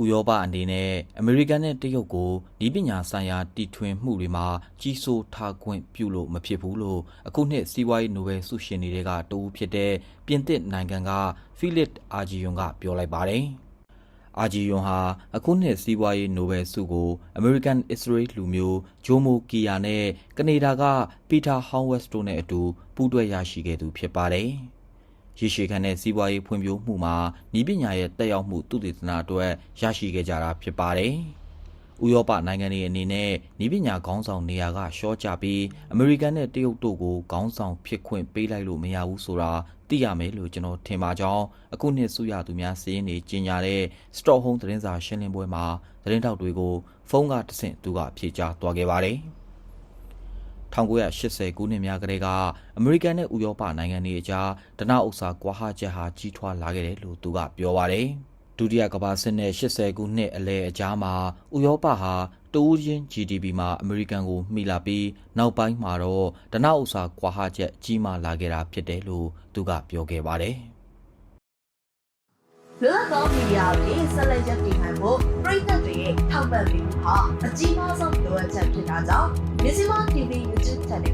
ဥရောပအနေနဲ့အမေရိကန်နဲ့တရုတ်ကိုဤပညာဆိုင်ရာတီထွင်မှုတွေမှာကြီးစိုးထားခွင့်ပြုလို့မဖြစ်ဘူးလို့အခုနှစ်စီးပွားရေးနိုဘယ်ဆုရှင်တွေကတဦးဖြစ်တဲ့ပြင်သစ်နိုင်ငံကဖိလစ်အာဂျီယွန်ကပြောလိုက်ပါတယ်။အာဂျီယွန်ဟာအခုနှစ်စီးပွားရေးနိုဘယ်ဆုကို American Israel လူမျိုးဂျိုမိုကီယာနဲ့ကနေဒါကပီတာဟောင်းဝက်စ်တို့နဲ့အတူပူးတွဲရရှိခဲ့သူဖြစ်ပါတယ်။ ရေရှည်ခံတဲ့စီးပွားရေးဖွံ့ဖြိုးမှုမှာဤပညာရဲ့တက်ရောက်မှုသုတေသနအတွက်ရရှိခဲ့ကြတာဖြစ်ပါတယ်။ဥရောပနိုင်ငံတွေအနေနဲ့ဤပညာခေါင်းဆောင်နေရာကရှော့ချပြီးအမေရိကန်နဲ့တရုတ်တို့ကိုခေါင်းဆောင်ဖြစ်ခွင့်ပေးလိုက်လို့မရဘူးဆိုတာသိရမယ်လို့ကျွန်တော်ထင်ပါကြောင်းအခုနှစ်ဆုရသူများစီးရင်နေကြီးညာတဲ့ Stockholm သတင်းစာရှင်းလင်းပွဲမှာသတင်းတောက်တွေကိုဖုန်းကတဆင့်သူကဖြေကြားသွားခဲ့ပါတယ်။ 1980ခုနှစ်များကတည်းကအမေရိကန်နဲ့ဥရောပနိုင်ငံတွေအကြားဒနာဥစ္စာကွာဟချက်ဟာကြီးထွားလာခဲ့တယ်လို့သူကပြောပါတယ်။ဒုတိယကမ္ဘာစစ်နဲ့80ခုနှစ်အလယ်အကြားမှာဥရောပဟာတိုးချင်း GDP မှာအမေရိကန်ကိုမှီလာပြီးနောက်ပိုင်းမှာတော့ဒနာဥစ္စာကွာဟချက်ကြီးမားလာခဲ့တာဖြစ်တယ်လို့သူကပြောခဲ့ပါတယ်။လွတ်လပ်သောမီဒီယာတွေဆက်လက်ရပ်တည်နိုင်ဖို့ပြည်သက်တွေရဲ့ထောက်ပံ့ပေးမှုဟာအကြီးမားဆုံးလိုအပ်ချက်ဖြစ်တာကြောင့်မြစီမ TV YouTube Channel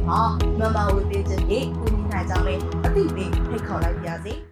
မှာမမဝေပေးခြင်းဖြင့်ကူညီနိုင်ကြမယ်အသိပေးဖိတ်ခေါ်လိုက်ပါရစေ။